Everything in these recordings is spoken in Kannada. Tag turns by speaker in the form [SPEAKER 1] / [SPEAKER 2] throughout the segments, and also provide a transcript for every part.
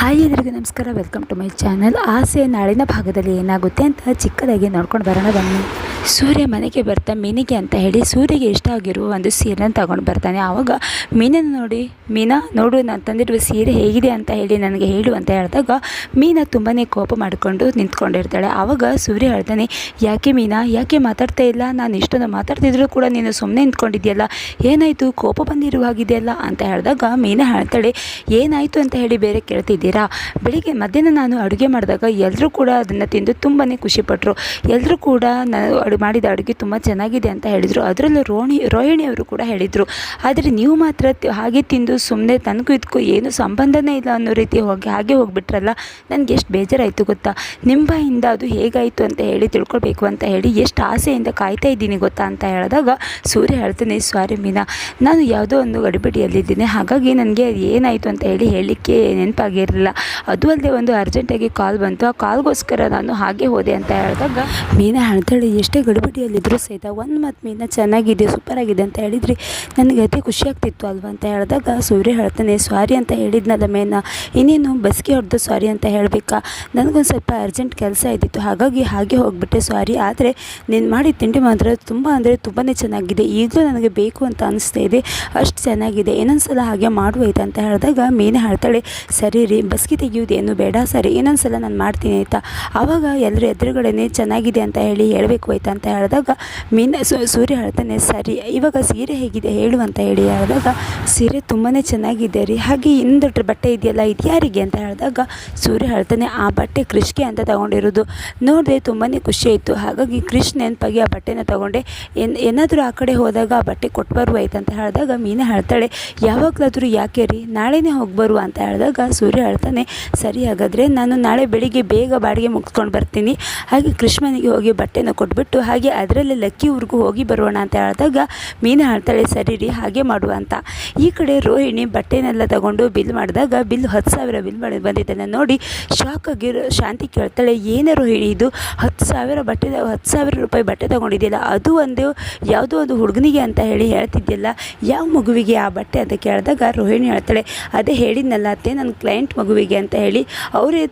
[SPEAKER 1] ಹಾಯ್ ಎಲ್ರಿಗೂ ನಮಸ್ಕಾರ. ವೆಲ್ಕಮ್ ಟು ಮೈ ಚಾನಲ್ ಆಸೆ ನಾಳಿನ ಭಾಗದಲ್ಲಿ ಏನಾಗುತ್ತೆ ಅಂತ ಚಿಕ್ಕದಾಗಿ ನೋಡ್ಕೊಂಡು ಬರೋಣ ಬನ್ನಿ. ಸೂರ್ಯ ಮನೆಗೆ ಬರ್ತಾ ಮೀನಿಗೆ ಅಂತ ಹೇಳಿ ಸೂರ್ಯಗೆ ಇಷ್ಟ ಆಗಿರುವ ಒಂದು ಸೀರೆನ ತಗೊಂಡು ಬರ್ತಾನೆ. ಆವಾಗ ಮೀನನ್ನ ನೋಡಿ, ಮೀನಾ, ನೋಡು, ನಾನು ತಂದಿರುವ ಸೀರೆ ಹೇಗಿದೆ ಅಂತ ಹೇಳಿ ನನಗೆ ಹೇಳು ಅಂತ ಹೇಳಿದಾಗ ಮೀನಾ ತುಂಬಾ ಕೋಪ ಮಾಡಿಕೊಂಡು ನಿಂತ್ಕೊಂಡಿರ್ತಾಳೆ. ಆವಾಗ ಸೂರ್ಯ ಹೇಳ್ತಾನೆ, ಯಾಕೆ ಮೀನಾ, ಯಾಕೆ ಮಾತಾಡ್ತಾ ಇಲ್ಲ? ನಾನು ಇಷ್ಟೊಂದು ಮಾತಾಡ್ತಿದ್ರು ಕೂಡ ನೀನು ಸುಮ್ಮನೆ ನಿಂತ್ಕೊಂಡಿದ್ಯಲ್ಲ. ಏನಾಯಿತು? ಕೋಪ ಬಂದಿರುವ ಹಾಗಿದೆಯಲ್ಲ? ಅಂತ ಹೇಳಿದಾಗ ಮೀನಾ ಹೇಳ್ತಾಳೆ, ಏನಾಯಿತು ಅಂತ ಹೇಳಿ ಬೇರೆ ಕೇಳ್ತಿದ್ದೀರಾ? ಬೆಳಿಗ್ಗೆ ಮಧ್ಯಾಹ್ನ ನಾನು ಅಡುಗೆ ಮಾಡಿದಾಗ ಎಲ್ಲರೂ ಕೂಡ ಅದನ್ನು ತಿಂದು ತುಂಬಾ ಖುಷಿಪಟ್ಟರು ಎಲ್ಲರೂ ಕೂಡ ನಾನು ಅಡು ಮಾಡಿದ ಅಡುಗೆ ತುಂಬ ಚೆನ್ನಾಗಿದೆ ಅಂತ ಹೇಳಿದರು. ಅದರಲ್ಲೂ ರೋಣಿ, ರೋಹಿಣಿ ಅವರು ಕೂಡ ಹೇಳಿದರು. ಆದರೆ ನೀವು ಮಾತ್ರ ಹಾಗೆ ತಿಂದು ಸುಮ್ಮನೆ ತನಗೂ ಇದಕ್ಕೂ ಏನು ಸಂಬಂಧನೇ ಇಲ್ಲ ಅನ್ನೋ ರೀತಿ ಹೋಗಿ, ಹಾಗೆ ಹೋಗ್ಬಿಟ್ರಲ್ಲ, ನನಗೆ ಎಷ್ಟು ಬೇಜಾರಾಯಿತು ಗೊತ್ತಾ? ನಿಮ್ಮ ಬಾಯಿಂದ ಅದು ಹೇಗಾಯಿತು ಅಂತ ಹೇಳಿ ತಿಳ್ಕೊಳ್ಬೇಕು ಅಂತ ಹೇಳಿ ಎಷ್ಟು ಆಸೆಯಿಂದ ಕಾಯ್ತಾ ಇದ್ದೀನಿ ಗೊತ್ತಾ ಅಂತ ಹೇಳಿದಾಗ, ಸೂರ್ಯ ಹೇಳ್ತಾನೆ, ಸ್ವಾರಿ ಮೀನಾ, ನಾನು ಯಾವುದೋ ಒಂದು ಗಡಿಬಿಡಿಯಲ್ಲಿದ್ದೀನಿ. ಹಾಗಾಗಿ ನನಗೆ ಏನಾಯಿತು ಅಂತ ಹೇಳಿ ಹೇಳಲಿಕ್ಕೆ ನೆನಪಾಗಿರಲಿಲ್ಲ ಅದು ಅಲ್ಲದೆ ಒಂದು ಅರ್ಜೆಂಟಾಗಿ ಕಾಲ್ ಬಂತು. ಆ ಕಾಲ್ಗೋಸ್ಕರ ನಾನು ಹಾಗೆ ಹೋದೆ ಅಂತ ಹೇಳಿದಾಗ, ಮೀನಾ ಹೇಳ್ತಾಳೆ ಎಷ್ಟೇ ಗಡಿಬಿಡಿಯಲ್ಲಿದ್ದರೂ ಸಹಿತ ಒಂದು ಮತ್ತು ಮೀನ ಚೆನ್ನಾಗಿದೆ ಸೂಪರ್ ಆಗಿದೆ ಅಂತ ಹೇಳಿದ್ರಿ. ನನಗೆ ಅದೇ ಖುಷಿ ಆಗ್ತಿತ್ತು ಅಲ್ವಾ ಅಂತ ಹೇಳಿದಾಗ ಸೂರ್ಯ ಹೇಳ್ತಾನೆ ಸಾರಿ ಅಂತ ಹೇಳಿದ್ನಲ್ಲ ಮೇನ, ಇನ್ನೇನು ಬಸ್ಗೆ ಹೊಡೆದು ಸಾರಿ ಅಂತ ಹೇಳಬೇಕಾ? ನನಗೊಂದು ಸ್ವಲ್ಪ ಅರ್ಜೆಂಟ್ ಕೆಲಸ ಇದ್ದಿತ್ತು, ಹಾಗಾಗಿ ಹಾಗೆ ಹೋಗ್ಬಿಟ್ಟೆ ಸಾರಿ ಆದರೆ ನೀನು ಮಾಡಿದ ತಿಂಡಿ ಮಾತ್ರ ತುಂಬ ಅಂದರೆ ತುಂಬಾ ಚೆನ್ನಾಗಿದೆ, ಈಗಲೂ ನನಗೆ ಬೇಕು ಅಂತ ಅನಿಸ್ತಾ ಇದೆ, ಅಷ್ಟು ಚೆನ್ನಾಗಿದೆ ಇನ್ನೊಂದು ಸಲ ಹಾಗೆ ಮಾಡುವಾಯ್ತು? ಅಂತ ಹೇಳಿದಾಗ ಮೀನ ಹೇಳ್ತಾಳೆ, ಸರಿ ರೀ, ಬಸ್ಗೆ ತೆಗೆಯುವುದೇನು ಬೇಡ, ಸರಿ ಇನ್ನೊಂದು ಸಲ ನಾನು ಮಾಡ್ತೀನಿ ಆಯಿತಾ? ಆವಾಗ ಎಲ್ಲರೂ ಎದುರುಗಡೆನೇ ಚೆನ್ನಾಗಿದೆ ಅಂತ ಹೇಳಿ ಹೇಳಬೇಕು ಆಯ್ತಾ? ಅಂತ ಹೇಳಿದಾಗ, ಮೀನ ಸೂರ್ಯ ಹೇಳ್ತಾನೆ, ಸರಿ, ಇವಾಗ ಸೀರೆ ಹೇಗಿದೆ, ಹೇಳು ಅಂತ ಹೇಳಿ ಹೇಳಿದಾಗ, ಸೀರೆ ತುಂಬಾ ಚೆನ್ನಾಗಿದೆ ರೀ, ಹಾಗೆ ಇನ್ನೊಂದು ಬಟ್ಟೆ ಇದೆಯಲ್ಲ, ಇದು ಯಾರಿಗೆ? ಅಂತ ಹೇಳಿದಾಗ, ಸೂರ್ಯ ಹೇಳ್ತಾನೆ, ಆ ಬಟ್ಟೆ ಕೃಷ್ಗೆ ಅಂತ ತಗೊಂಡಿರೋದು. ನೋಡಿದೆ ತುಂಬಾ ಖುಷಿ ಆಯಿತು ಹಾಗಾಗಿ ಕೃಷ್ಣ ನೆನಪಾಗಿ ಆ ಬಟ್ಟೆನ ತಗೊಂಡೆ. ಏನು, ಏನಾದರೂ ಆ ಕಡೆ ಹೋದಾಗ ಆ ಬಟ್ಟೆ ಕೊಟ್ಟು ಬರುವಾಯ್ತು ಅಂತ ಹೇಳಿದಾಗ, ಮೀನಾ ಹೇಳ್ತಾಳೆ, ಯಾವಾಗಲಾದರೂ ಯಾಕೆ ರೀ, ನಾಳೆನೇ ಹೋಗಿ ಬರುವ? ಅಂತ ಹೇಳಿದಾಗ, ಸೂರ್ಯ ಹೇಳ್ತಾನೆ, ಸರಿ, ಹಾಗಾದರೆ ನಾನು ನಾಳೆ ಬೆಳಿಗ್ಗೆ ಬೇಗ ಬಾಡಿಗೆ ಮುಗಿಸ್ಕೊಂಡು ಬರ್ತೀನಿ. ಹಾಗೆ ಕೃಷ್ಣನಿಗೆ ಹೋಗಿ ಬಟ್ಟೆನ ಕೊಟ್ಬಿಟ್ಟು ಹಾಗೆ ಅದರಲ್ಲಿ ಲಕ್ಕಿ ಊರಿಗೂ ಹೋಗಿ ಬರೋಣ ಅಂತ ಹೇಳಿದಾಗ, ಮೀನು ಹೇಳ್ತಾಳೆ ಸರಿ ರೀ, ಹಾಗೆ ಮಾಡುವ ಅಂತ. ಈ ಕಡೆ ರೋಹಿಣಿ ಬಟ್ಟೆನೆಲ್ಲ ತಗೊಂಡು ಬಿಲ್ ಮಾಡಿದಾಗ, ಬಿಲ್ ಹತ್ತು ಸಾವಿರ ಬಿಲ್ ಮಾಡಿ ಬಂದಿದ್ದನ್ನು ನೋಡಿ ಶಾಕ್ ಆಗಿರೋ ಶಾಂತಿ ಕೇಳ್ತಾಳೆ, ಏನೇ ರೋಹಿಣಿ ಇದು, ಹತ್ತು ಸಾವಿರ ಬಟ್ಟೆ, ಹತ್ತು ಸಾವಿರ ರೂಪಾಯಿ ಬಟ್ಟೆ ತೊಗೊಂಡಿದ್ದಿಲ್ಲ ಅದು ಒಂದು, ಯಾವುದೋ ಒಂದು ಹುಡುಗನಿಗೆ ಅಂತ ಹೇಳಿ ಹೇಳ್ತಿದ್ದಿಲ್ಲ ಯಾವ ಮಗುವಿಗೆ ಆ ಬಟ್ಟೆ ಅಂತ ಕೇಳಿದಾಗ ರೋಹಿಣಿ ಹೇಳ್ತಾಳೆ, ಅದೇ ಹೇಳಿದ್ನಲ್ಲ ಅತ್ತೆ, ನನ್ನ ಕ್ಲೈಂಟ್ ಮಗುವಿಗೆ ಅಂತ ಹೇಳಿ ಅವರೇ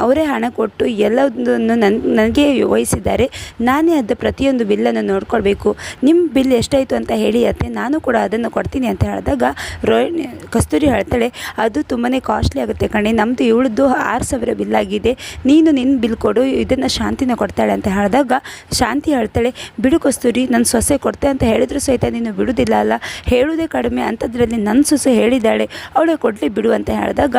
[SPEAKER 1] ಅವರೇ ಹಣ ಕೊಟ್ಟು ಎಲ್ಲದನ್ನು ನನ್ನ ನನಗೆ ವಹಿಸಿದ್ದಾರೆ, ನಾನೇ ಅದು ಪ್ರತಿಯೊಂದು ಬಿಲ್ಲನ್ನು ನೋಡ್ಕೊಳ್ಬೇಕು. ನಿಮ್ಮ ಬಿಲ್ ಎಷ್ಟಾಯಿತು ಅಂತ ಹೇಳಿ ಅತ್ತೆ, ನಾನು ಕೂಡ ಅದನ್ನು ಕೊಡ್ತೀನಿ ಅಂತ ಹೇಳಿದಾಗ ರೋಹಿಣಿ ಕಸ್ತೂರಿ ಹೇಳ್ತಾಳೆ, ಅದು ತುಂಬಾ ಕಾಸ್ಟ್ಲಿ ಆಗುತ್ತೆ ಕಣೆ ನಮ್ಮದು ಇವಳದ್ದು ಆರು ಸಾವಿರ ಬಿಲ್ ಆಗಿದೆ ನೀನು ನಿನ್ನ ಬಿಲ್ ಕೊಡು, ಇದನ್ನು ಶಾಂತಿನ ಕೊಡ್ತಾಳೆ ಅಂತ ಹೇಳಿದಾಗ ಶಾಂತಿ ಹೇಳ್ತಾಳೆ, ಬಿಡು ಕಸ್ತೂರಿ ನನ್ನ ಸೊಸೆ ಕೊಡ್ತೆ ಅಂತ ಹೇಳಿದ್ರು ಸಹಿತ ನೀನು ಬಿಡುವುದಿಲ್ಲ ಅಲ್ಲ, ಹೇಳುವುದೇ ಕಡಿಮೆ ಅಂಥದ್ರಲ್ಲಿ ನನ್ನ ಸೊಸೆ ಹೇಳಿದ್ದಾಳೆ, ಅವಳೇ ಕೊಡಲಿ ಬಿಡು ಅಂತ ಹೇಳಿದಾಗ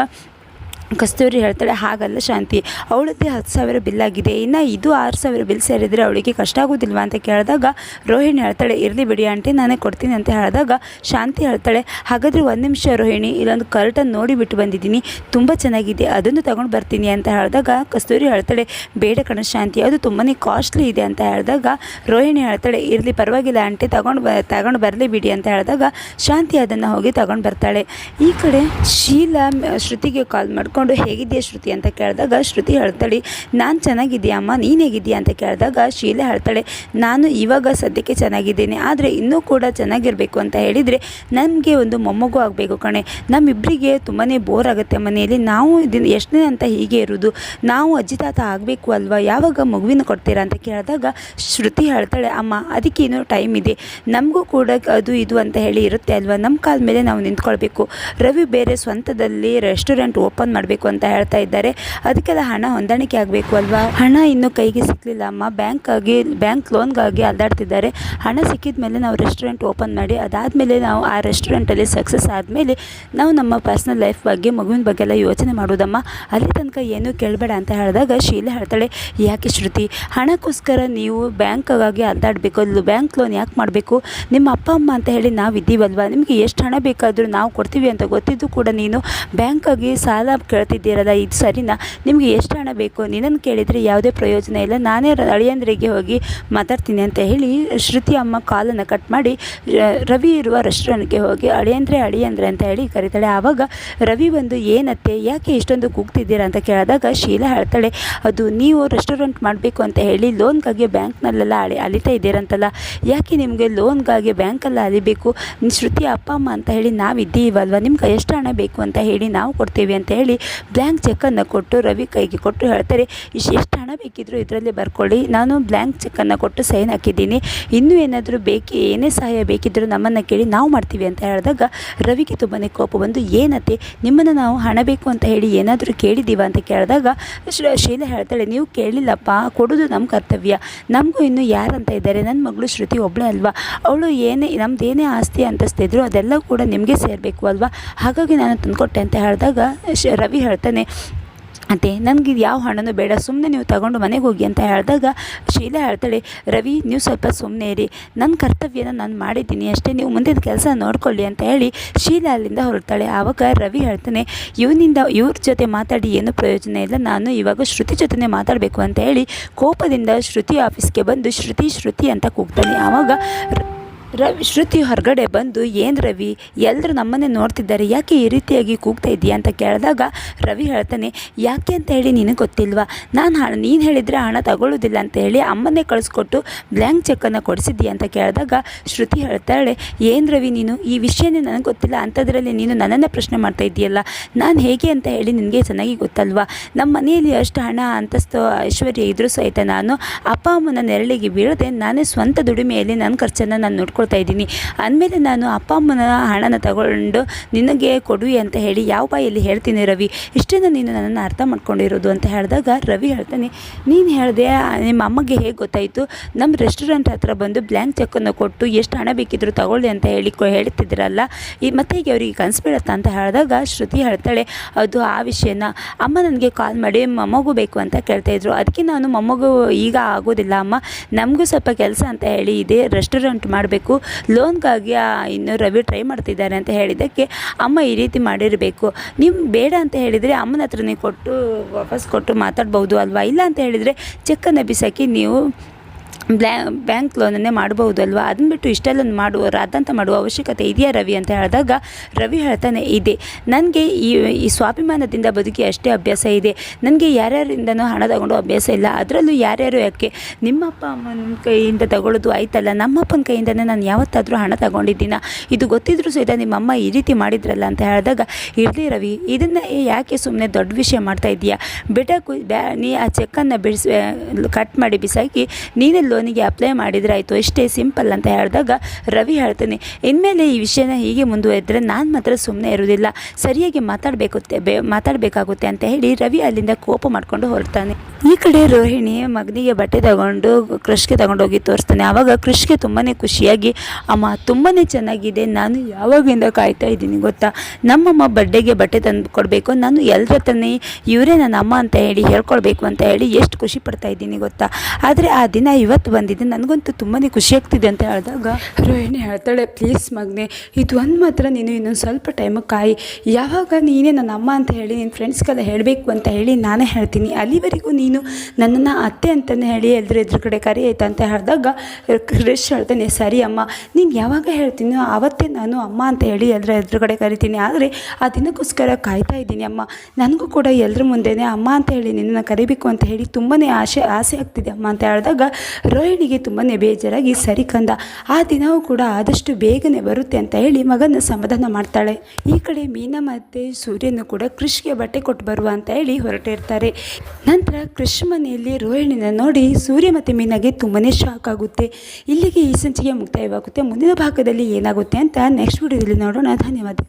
[SPEAKER 1] ಕಸ್ತೂರಿ ಹೇಳ್ತಾಳೆ, ಹಾಗಲ್ಲ ಶಾಂತಿ, ಅವಳದ್ದೇ ಹತ್ತು ಸಾವಿರ ಬಿಲ್ ಆಗಿದೆ ಇನ್ನು ಇದು ಆರು ಸಾವಿರ ಬಿಲ್ ಸೇರಿದರೆ ಅವಳಿಗೆ ಕಷ್ಟ ಆಗೋದಿಲ್ವಾ ಅಂತ ಕೇಳಿದಾಗ ರೋಹಿಣಿ ಹೇಳ್ತಾಳೆ, ಇರಲಿ ಬಿಡಿ ಆಂಟಿ, ನಾನೇ ಕೊಡ್ತೀನಿ ಅಂತ ಹೇಳಿದಾಗ ಶಾಂತಿ ಹೇಳ್ತಾಳೆ, ಹಾಗಾದರೆ ಒಂದು ನಿಮಿಷ ರೋಹಿಣಿ, ಇಲ್ಲೊಂದು ಕರ್ಟನ್ ನೋಡಿ ಬಿಟ್ಟು ಬಂದಿದ್ದೀನಿ, ತುಂಬ ಚೆನ್ನಾಗಿದೆ, ಅದನ್ನು ತಗೊಂಡು ಬರ್ತೀನಿ ಅಂತ ಹೇಳಿದಾಗ ಕಸ್ತೂರಿ ಹೇಳ್ತಾಳೆ, ಬೇಡ ಕಣ ಶಾಂತಿ, ಅದು ತುಂಬಾ ಕಾಸ್ಟ್ಲಿ ಇದೆ ಅಂತ ಹೇಳಿದಾಗ ರೋಹಿಣಿ ಹೇಳ್ತಾಳೆ, ಇರಲಿ ಪರವಾಗಿಲ್ಲ ಆಂಟಿ, ತಗೊಂಡು ಬ, ತಗೊಂಡು ಬರಲಿ ಬಿಡಿ ಅಂತ ಹೇಳಿದಾಗ ಶಾಂತಿ ಅದನ್ನು ಹೋಗಿ ತಗೊಂಡು ಬರ್ತಾಳೆ. ಈ ಕಡೆ ಶೀಲಾ ಶ್ರುತಿಗೆ ಕಾಲ್ ಮಾಡಿಕೊಂಡು ಹೇಗಿದೆಯಾ ಶ್ರುತಿ ಅಂತ ಕೇಳಿದಾಗ, ಶ್ರುತಿ ಹೇಳ್ತಾಳೆ, ನಾನು ಚೆನ್ನಾಗಿದ್ಯಾ ಅಮ್ಮ? ನೀನು ಹೇಗಿದ್ದೀಯಾ? ಅಂತ ಕೇಳಿದಾಗ, ಶೀಲೆ ಹೇಳ್ತಾಳೆ, ನಾನು ಇವಾಗ ಸದ್ಯಕ್ಕೆ ಚೆನ್ನಾಗಿದ್ದೇನೆ, ಆದರೆ ಇನ್ನೂ ಕೂಡ ಚೆನ್ನಾಗಿರಬೇಕು ಅಂತ ಹೇಳಿದರೆ ನನಗೆ ಒಂದು ಮೊಮ್ಮಗು ಆಗಬೇಕು ಕಣೆ. ನಮ್ಮಿಬ್ಬರಿಗೆ ತುಂಬಾ ಬೋರ್ ಆಗುತ್ತೆ ಮನೆಯಲ್ಲಿ. ನಾವು ಇದನ್ನು ಎಷ್ಟನೇ ಅಂತ ಹೀಗೆ ಇರೋದು. ನಾವು ಅಜ್ಜಿ ತಾತ ಆಗಬೇಕು ಅಲ್ವಾ? ಯಾವಾಗ ಮಗುವಿನ ಕೊಡ್ತೀರಾ? ಅಂತ ಕೇಳಿದಾಗ, ಶ್ರುತಿ ಹೇಳ್ತಾಳೆ, ಅಮ್ಮ, ಅದಕ್ಕೆ ಇನ್ನೂ ಟೈಮ್ ಇದೆ. ನಮಗೂ ಕೂಡ ಅದು ಇದು ಅಂತ ಹೇಳಿ ಇರುತ್ತೆ ಅಲ್ವಾ? ನಮ್ಮ ಕಾಲ ಮೇಲೆ ನಾವು ನಿಂತ್ಕೊಳ್ಬೇಕು. ರವಿ ಬೇರೆ ಸ್ವಂತದಲ್ಲಿ ರೆಸ್ಟೋರೆಂಟ್ ಓಪನ್ ಮಾಡಬೇಕು ಅಂತ ಹೇಳ್ತಾ ಇದ್ದಾರೆ. ಅದಕ್ಕೆಲ್ಲ ಹಣ ಹೊಂದಾಣಿಕೆ ಆಗಬೇಕು ಅಲ್ವಾ? ಹಣ ಇನ್ನೂ ಕೈಗೆ ಸಿಕ್ಕಲಿಲ್ಲ ಅಮ್ಮ ಬ್ಯಾಂಕಾಗಿ ಬ್ಯಾಂಕ್ ಲೋನ್ಗಾಗಿ ಅಲ್ದಾಡ್ತಿದ್ದಾರೆ. ಹಣ ಸಿಕ್ಕಿದ ಮೇಲೆ ನಾವು ರೆಸ್ಟೋರೆಂಟ್ ಓಪನ್ ಮಾಡಿ, ಅದಾದಮೇಲೆ ನಾವು ಆ ರೆಸ್ಟೋರೆಂಟಲ್ಲಿ ಸಕ್ಸಸ್ ಆದಮೇಲೆ ನಾವು ನಮ್ಮ ಪರ್ಸ್ನಲ್ ಲೈಫ್ ಬಗ್ಗೆ, ಮಗುವಿನ ಬಗ್ಗೆ ಎಲ್ಲ ಯೋಚನೆ ಮಾಡೋದಮ್ಮ. ಅಲ್ಲಿ ತನಕ ಏನೂ ಕೇಳಬೇಡ ಅಂತ ಹೇಳಿದಾಗ ಶೀಲೆ ಹೇಳ್ತಾಳೆ, ಯಾಕೆ ಶ್ರುತಿ, ಹಣಕ್ಕೋಸ್ಕರ ನೀವು ಬ್ಯಾಂಕ್ಗಾಗಿ ಅಲ್ದಾಡಬೇಕು. ಅಲ್ಲಿ ಬ್ಯಾಂಕ್ ಲೋನ್ ಯಾಕೆ ಮಾಡಬೇಕು? ನಿಮ್ಮ ಅಪ್ಪ, ಅಮ್ಮ ಅಂತ ಹೇಳಿ ನಾವು ಇದ್ದೀವಲ್ವಾ ನಿಮಗೆ ಎಷ್ಟು ಹಣ ಬೇಕಾದರೂ ನಾವು ಕೊಡ್ತೀವಿ ಅಂತ ಗೊತ್ತಿದ್ದು ಕೂಡ ನೀನು ಬ್ಯಾಂಕಾಗಿ ಸಾಲ ಕೇಳ್ತಿದ್ದೀರಲ್ಲ, ಇದು ಸರಿನಾ? ನಿಮಗೆ ಎಷ್ಟು ಹಣ ಬೇಕು? ನಿನ್ನನ್ನು ಕೇಳಿದರೆ ಯಾವುದೇ ಪ್ರಯೋಜನ ಇಲ್ಲ. ನಾನೇ ಅಳಿಯಂದ್ರಿಗೆ ಹೋಗಿ ಮಾತಾಡ್ತೀನಿ ಅಂತ ಹೇಳಿ ಶ್ರುತಿ ಅಮ್ಮ ಕಾಲನ್ನು ಕಟ್ ಮಾಡಿ ರವಿ ಇರುವ ರೆಸ್ಟೋರೆಂಟ್ಗೆ ಹೋಗಿ, ಅಳಿಯಂದ್ರೆ ಅಳಿಯಂದ್ರೆ ಅಂತ ಹೇಳಿ ಕರೀತಾಳೆ. ಆವಾಗ ರವಿ ಬಂದು, ಏನತ್ತೆ, ಯಾಕೆ ಇಷ್ಟೊಂದು ಕೂಗ್ತಿದ್ದೀರಾ? ಅಂತ ಕೇಳಿದಾಗ ಶೀಲಾ ಹೇಳ್ತಾಳೆ, ಅದು ನೀವು ರೆಸ್ಟೋರೆಂಟ್ ಮಾಡಬೇಕು ಅಂತ ಹೇಳಿ ಲೋನ್ಗಾಗಿ ಬ್ಯಾಂಕ್ನಲ್ಲೆಲ್ಲ ಅಳಿ ಅಲಿತಾ ಇದ್ದೀರಂತಲ್ಲ, ಯಾಕೆ ನಿಮಗೆ ಲೋನ್ಗಾಗಿ ಬ್ಯಾಂಕಲ್ಲಿ ಅಲಿಬೇಕು ಶ್ರುತಿ ಅಪ್ಪ ಅಮ್ಮ ಅಂತ ಹೇಳಿ ನಾವು ಇದ್ದೀವಲ್ವ ನಿಮ್ಗೆ ಎಷ್ಟು ಹಣ ಬೇಕು? ಅಂತ ಹೇಳಿ, ನಾವು ಕೊಡ್ತೀವಿ ಅಂತ ಹೇಳಿ ಬ್ಲ್ಯಾಂಕ್ ಚೆಕ್ಕನ್ನು ಕೊಟ್ಟು ರವಿ ಕೈಗೆ ಕೊಟ್ಟು ಹೇಳ್ತಾರೆ ಇಷ್ಟು ಎಷ್ಟು ಹಣ ಬೇಕಿದ್ದರೂ ಇದರಲ್ಲಿ ಬರ್ಕೊಳ್ಳಿ. ನಾನು ಬ್ಲ್ಯಾಂಕ್ ಚೆಕ್ಕನ್ನು ಕೊಟ್ಟು ಸೈನ್ ಹಾಕಿದ್ದೀನಿ. ಇನ್ನೂ ಏನಾದರೂ ಬೇಕಿ, ಏನೇ ಸಹಾಯ ಬೇಕಿದ್ದರೂ ನಮ್ಮನ್ನು ಕೇಳಿ ನಾವು ಮಾಡ್ತೀವಿ ಅಂತ ಹೇಳಿದಾಗ ರವಿಗೆ ತುಂಬಾ ಕೋಪ ಬಂದು, ಏನತ್ತೆ, ನಿಮ್ಮನ್ನು ನಾವು ಹಣ ಬೇಕು ಅಂತ ಹೇಳಿ ಏನಾದರೂ ಕೇಳಿದ್ದೀವ ಅಂತ ಕೇಳಿದಾಗ ಶೀಲಾ ಹೇಳ್ತಾಳೆ, ನೀವು ಕೇಳಿಲ್ಲಪ್ಪ, ಕೊಡೋದು ನಮ್ಮ ಕರ್ತವ್ಯ. ನಮಗೂ ಇನ್ನೂ ಯಾರಂತ ಇದ್ದಾರೆ? ನನ್ನ ಮಗಳು ಶ್ರುತಿ ಒಬ್ಬಳೇ ಅಲ್ವಾ? ಅವಳು ಏನೇ, ನಮ್ದು ಆಸ್ತಿ ಅಂತಸ್ತಿದ್ರು ಅದೆಲ್ಲ ಕೂಡ ನಿಮಗೆ ಸೇರಬೇಕು ಅಲ್ವಾ? ಹಾಗಾಗಿ ನಾನು ತಂದುಕೊಟ್ಟೆ ಅಂತ ಹೇಳಿದಾಗ ಶ ರವಿ ಹೇಳ್ತಾನೆ ಅಂತೆ ನನಗೆ ಇದು ಯಾವ ಹಣನೂ ಬೇಡ ಸುಮ್ಮನೆ ನೀವು ತಗೊಂಡು ಮನೆಗೆ ಹೋಗಿ ಅಂತ ಹೇಳಿದಾಗ ಶೀಲಾ ಹೇಳ್ತಾಳೆ, ರವಿ, ನೀವು ಸ್ವಲ್ಪ ಸುಮ್ಮನೆ ಇರಿ ನನ್ನ ಕರ್ತವ್ಯನ ನಾನು ಮಾಡಿದ್ದೀನಿ, ಅಷ್ಟೇ ನೀವು ಮುಂದಿನ ಕೆಲಸ ನೋಡ್ಕೊಳ್ಳಿ ಅಂತ ಹೇಳಿ ಶೀಲಾ ಅಲ್ಲಿಂದ ಹೊರಡ್ತಾಳೆ. ಆವಾಗ ರವಿ ಹೇಳ್ತಾನೆ, ಇವನಿಂದ ಇವ್ರ ಜೊತೆ ಮಾತಾಡಿ ಏನೂ ಪ್ರಯೋಜನ ಇಲ್ಲ, ನಾನು ಇವಾಗ ಶ್ರುತಿ ಜೊತೆ ಮಾತಾಡಬೇಕು ಅಂತ ಹೇಳಿ ಕೋಪದಿಂದ ಶ್ರುತಿ ಆಫೀಸ್ಗೆ ಬಂದು, ಶ್ರುತಿ ಶ್ರುತಿ ಅಂತ ಕೂಗ್ತಾನೆ. ಆವಾಗ ರವಿ, ಶ್ರುತಿ ಹೊರಗಡೆ ಬಂದು, ಏನು ರವಿ ಎಲ್ಲರೂ ನಮ್ಮನ್ನೇ ನೋಡ್ತಿದ್ದಾರೆ, ಯಾಕೆ ಈ ರೀತಿಯಾಗಿ ಕೂಗ್ತಾ ಇದೆಯಾ? ಅಂತ ಕೇಳಿದಾಗ ರವಿ ಹೇಳ್ತಾನೆ, ಯಾಕೆ ಅಂತ ಹೇಳಿ ನಿನಗೆ ಗೊತ್ತಿಲ್ವಾ? ನಾನು ಹಣ, ನೀನು ಹೇಳಿದರೆ ಹಣ ತಗೊಳ್ಳೋದಿಲ್ಲ ಅಂತ ಹೇಳಿ ಅಮ್ಮನ್ನೇ ಕಳಿಸ್ಕೊಟ್ಟು ಬ್ಲ್ಯಾಂಕ್ ಚೆಕ್ಕನ್ನು ಕೊಡಿಸಿದ್ದೀಯ ಅಂತ ಕೇಳಿದಾಗ ಶ್ರುತಿ ಹೇಳ್ತಾಳೆ, ಏನು ರವಿ ನೀನು? ಈ ವಿಷಯನೇ ನನಗೆ ಗೊತ್ತಿಲ್ಲ ಅಂಥದ್ರಲ್ಲಿ ನೀನು ನನ್ನನ್ನು ಪ್ರಶ್ನೆ ಮಾಡ್ತಾ ಇದೆಯಲ್ಲ ನಾನು ಹೇಗೆ ಅಂತ ಹೇಳಿ ನಿನಗೆ ಚೆನ್ನಾಗಿ ಗೊತ್ತಲ್ವಾ? ನಮ್ಮ ಮನೆಯಲ್ಲಿ ಅಷ್ಟು ಹಣ ಅಂತಸ್ತು ಐಶ್ವರ್ಯ ಇದ್ರೂ ಸಹಿತ ನಾನು ಅಪ್ಪ ಅಮ್ಮನ ನೆರಳಿಗೆ ಬೀಳದೆ ನಾನೇ ಸ್ವಂತ ದುಡಿಮೆಯಲ್ಲಿ ನನ್ನ ಖರ್ಚನ್ನು ನಾನು ನೋಡ್ಕೊಳ್ತಾ ಇದ್ದೀನಿ. ಅಂದಮೇಲೆ ನಾನು ಅಪ್ಪ ಅಮ್ಮನ ಹಣನ ತಗೊಂಡು ನಿನಗೆ ಕೊಡುವೆ ಅಂತ ಹೇಳಿ ಯಾವ ಬಾಯಲ್ಲಿ ಹೇಳ್ತೀನಿ ರವಿ. ಇಷ್ಟನ್ನು ನೀನು ನನ್ನನ್ನು ಅರ್ಥ ಮಾಡ್ಕೊಂಡಿರೋದು ಅಂತ ಹೇಳಿದಾಗ ರವಿ ಹೇಳ್ತಾನೆ, ನೀನು ಹೇಳಿದೆ, ನಿಮ್ಮ ಅಮ್ಮಗೆ ಹೇಗೆ ಗೊತ್ತಾಯಿತು? ನಮ್ಮ ರೆಸ್ಟೋರೆಂಟ್ ಹತ್ರ ಬಂದು ಬ್ಲ್ಯಾಂಕ್ ಚೆಕ್ಕನ್ನು ಕೊಟ್ಟು ಎಷ್ಟು ಹಣ ಬೇಕಿದ್ರು ತಗೊಳ್ಳಿ ಅಂತ ಹೇಳಿ ಹೇಳ್ತಿದ್ರಲ್ಲ? ಈ ಮತ್ತೆ ಈಗ ಅವರಿಗೆ ಕನಸು ಬೀಳತ್ತಾ ಅಂತ ಹೇಳಿದಾಗ ಶ್ರುತಿ ಹೇಳ್ತಾಳೆ, ಅದು ಆ ವಿಷಯನ. ಅಮ್ಮ ನನಗೆ ಕಾಲ್ ಮಾಡಿ ಮೊಮ್ಮಗು ಬೇಕು ಅಂತ ಕೇಳ್ತಾಯಿದ್ರು ಅದಕ್ಕೆ ನಾನು ಮೊಮ್ಮಗು ಈಗ ಆಗೋದಿಲ್ಲ ಅಮ್ಮ. ನಮಗೂ ಸ್ವಲ್ಪ ಕೆಲಸ ಅಂತ ಹೇಳಿ ಇದೆ ರೆಸ್ಟೋರೆಂಟ್ ಮಾಡಬೇಕು ಲೋನ್ಗಾಗಿ ಇನ್ನು ರವಿ ಟ್ರೈ ಮಾಡ್ತಿದ್ದಾರೆ ಅಂತ ಹೇಳಿದ್ದಕ್ಕೆ ಅಮ್ಮ ಈ ರೀತಿ ಮಾಡಿರಬೇಕು. ನೀವು ಬೇಡ ಅಂತ ಹೇಳಿದರೆ ಅಮ್ಮನ ಹತ್ರನೇ ಕೊಟ್ಟು ವಾಪಸ್ ಕೊಟ್ಟು ಮಾತಾಡ್ಬೋದು ಅಲ್ವಾ? ಇಲ್ಲ ಅಂತ ಹೇಳಿದರೆ ಚೆಕ್ಕನ್ನು ಬಿಸಾಕಿ ನೀವು ಬ್ಲ್ಯಾ ಬ್ಯಾಂಕ್ ಲೋನನ್ನೇ ಅಲ್ವಾ ಅದನ್ನ ಬಿಟ್ಟು ಇಷ್ಟೆಲ್ಲ ಮಾಡುವ, ರಾದಂತ ಮಾಡುವ ಅವಶ್ಯಕತೆ ಇದೆಯಾ ರವಿ ಅಂತ ಹೇಳಿದಾಗ, ರವಿ ಹೇಳ್ತಾನೆ, ಇದೆ. ನನಗೆ ಈ ಈ ಸ್ವಾಭಿಮಾನದಿಂದ ಬದುಕಿ ಅಷ್ಟೇ ಅಭ್ಯಾಸ ಇದೆ. ನನಗೆ ಯಾರ್ಯಾರಿಂದನೂ ಹಣ ತಗೊಂಡು ಅಭ್ಯಾಸ ಇಲ್ಲ. ಅದರಲ್ಲೂ ಯಾರ್ಯಾರು ಯಾಕೆ? ನಿಮ್ಮಪ್ಪ ಅಮ್ಮನ ಕೈಯಿಂದ ತಗೊಳ್ಳೋದು ಆಯ್ತಲ್ಲ? ನಮ್ಮಪ್ಪನ ಕೈಯಿಂದನೇ ನಾನು ಯಾವತ್ತಾದರೂ ಹಣ ತಗೊಂಡಿದ್ದೀನ? ಇದು ಗೊತ್ತಿದ್ರೂ ಸಹಿತ ನಿಮ್ಮಮ್ಮ ಈ ರೀತಿ ಮಾಡಿದ್ರಲ್ಲ ಅಂತ ಹೇಳಿದಾಗ, ಇರಲಿ ರವಿ, ಇದನ್ನು ಯಾಕೆ ಸುಮ್ಮನೆ ದೊಡ್ಡ ವಿಷಯ ಮಾಡ್ತಾ ಇದೆಯಾ ಬೆಟ ಕು ಬ್ಯಾ, ನೀ ಆ ಚೆಕ್ಕನ್ನು ಬಿಡಿಸಿ, ಕಟ್ ಮಾಡಿ ಬಿಸಾಕಿ, ನೀನೇ ಲೋನಿಗೆ ಅಪ್ಲೈ ಮಾಡಿದರೆ ಆಯಿತು. ಇಷ್ಟೇ ಸಿಂಪಲ್ ಅಂತ ಹೇಳಿದಾಗ ರವಿ ಹೇಳ್ತಾನೆ, ಇನ್ಮೇಲೆ ಈ ವಿಷಯನ ಹೀಗೆ ಮುಂದುವರೆದ್ರೆ ನಾನು ಮಾತ್ರ ಸುಮ್ಮನೆ ಇರೋದಿಲ್ಲ. ಸರಿಯಾಗಿ ಮಾತಾಡಬೇಕು ಬೇ, ಮಾತಾಡಬೇಕಾಗುತ್ತೆ ಅಂತ ಹೇಳಿ ರವಿ ಅಲ್ಲಿಂದ ಕೋಪ ಮಾಡಿಕೊಂಡು ಹೊರಡ್ತಾನೆ. ಈ ಕಡೆ ರೋಹಿಣಿ ಮಗನಿಗೆ ಬಟ್ಟೆ ತಗೊಂಡು ಕೃಷ್ಗೆ ತಗೊಂಡೋಗಿ ತೋರಿಸ್ತಾನೆ. ಆವಾಗ ಕೃಷ್ಗೆ ತುಂಬಾ ಖುಷಿಯಾಗಿ, ಅಮ್ಮ ತುಂಬಾ ಚೆನ್ನಾಗಿದೆ. ನಾನು ಯಾವಾಗಿಂದ ಕಾಯ್ತಾ ಇದ್ದೀನಿ ಗೊತ್ತಾ? ನಮ್ಮಮ್ಮ ಬರ್ಡೇಗೆ ಬಟ್ಟೆ ತಂದು ಕೊಡಬೇಕು. ನಾನು ಎಲ್ಲರ ಹತ್ರನೇ ಇವರೇ ನನ್ನ ಅಮ್ಮ ಅಂತ ಹೇಳಿ ಹೇಳ್ಕೊಳ್ಬೇಕು ಅಂತ ಹೇಳಿ ಎಷ್ಟು ಖುಷಿ ಪಡ್ತಾ ಇದ್ದೀನಿ ಗೊತ್ತಾ? ಆದರೆ ಆ ದಿನ ಇವತ್ತು ಬಂದಿದೆ ನನಗಂತೂ ತುಂಬಾ ಖುಷಿ ಆಗ್ತಿದೆ ಅಂತ ಹೇಳಿದಾಗ, ರೋಹಿಣಿ ಹೇಳ್ತಾಳೆ ಪ್ಲೀಸ್ ಮಗನೆ, ಇದು ಒಂದು ಮಾತ್ರ ನೀನು ಇನ್ನೊಂದು ಸ್ವಲ್ಪ ಟೈಮ್ ಕಾಯಿ. ಯಾವಾಗ ನೀನೇ ನನ್ನ ಅಮ್ಮ ಅಂತ ಹೇಳಿ ನಿನ್ನ ಫ್ರೆಂಡ್ಸ್ಗೆಲ್ಲ ಹೇಳಬೇಕು ಅಂತ ಹೇಳಿ ನಾನೇ ಹೇಳ್ತೀನಿ. ಅಲ್ಲಿವರೆಗೂ ನೀನು ನನ್ನನ್ನು ಅತ್ತೆ ಅಂತಲೇ ಹೇಳಿ ಎಲ್ಲರ ಎದುರು ಕಡೆ ಕರಿ ಆಯ್ತಾ ಅಂತ ಹೇಳಿದಾಗ ಕ್ರಿಶ್ ಹೇಳ್ತಾನೆ, ಸರಿ ಅಮ್ಮ, ನೀನು ಯಾವಾಗ ಹೇಳ್ತೀನೋ ಆವತ್ತೇ ನಾನು ಅಮ್ಮ ಅಂತ ಹೇಳಿ ಎಲ್ಲರ ಎದುರುಗಡೆ ಕರಿತೀನಿ. ಆದರೆ ಆ ದಿನಕ್ಕೋಸ್ಕರ ಕಾಯ್ತಾ ಇದ್ದೀನಿ ಅಮ್ಮ. ನನಗೂ ಕೂಡ ಎಲ್ಲರ ಮುಂದೆನೇ ಅಮ್ಮ ಅಂತ ಹೇಳಿ ನಿನ್ನನ್ನು ಕರಿಬೇಕು ಅಂತ ಹೇಳಿ ತುಂಬಾ ಆಸೆ ಆಸೆ ಆಗ್ತಿದೆ ಅಮ್ಮ ಅಂತ ಹೇಳಿದಾಗ ರೋಹಿಣಿಗೆ ತುಂಬಾ ಬೇಜಾರಾಗಿ ಸರಿ ಕಂದ. ಆ ದಿನವೂ ಕೂಡ ಆದಷ್ಟು ಬೇಗನೆ ಬರುತ್ತೆ ಅಂತ ಹೇಳಿ ಮಗನ ಸಮಾಧಾನ ಮಾಡ್ತಾಳೆ. ಈ ಕಡೆ ಮೀನಾ ಮತ್ತು ಸೂರ್ಯನು ಕೂಡ ಕೃಷ್ಗೆ ಬಟ್ಟೆ ಕೊಟ್ಟು ಬರುವ ಅಂತ ಹೇಳಿ ಹೊರಟಿರ್ತಾರೆ. ನಂತರ ಕೃಷ್ ಮನೆಯಲ್ಲಿ ರೋಹಿಣಿನ ನೋಡಿ ಸೂರ್ಯ ಮತ್ತು ಮೀನಾಗೆ ತುಂಬಾ ಶಾಕ್ ಆಗುತ್ತೆ. ಇಲ್ಲಿಗೆ ಈ ಸಂಚಿಗೆ ಮುಕ್ತಾಯವಾಗುತ್ತೆ. ಮುಂದಿನ ಭಾಗದಲ್ಲಿ ಏನಾಗುತ್ತೆ ಅಂತ ನೆಕ್ಸ್ಟ್ ವಿಡಿಯೋದಲ್ಲಿ ನೋಡೋಣ. ಧನ್ಯವಾದ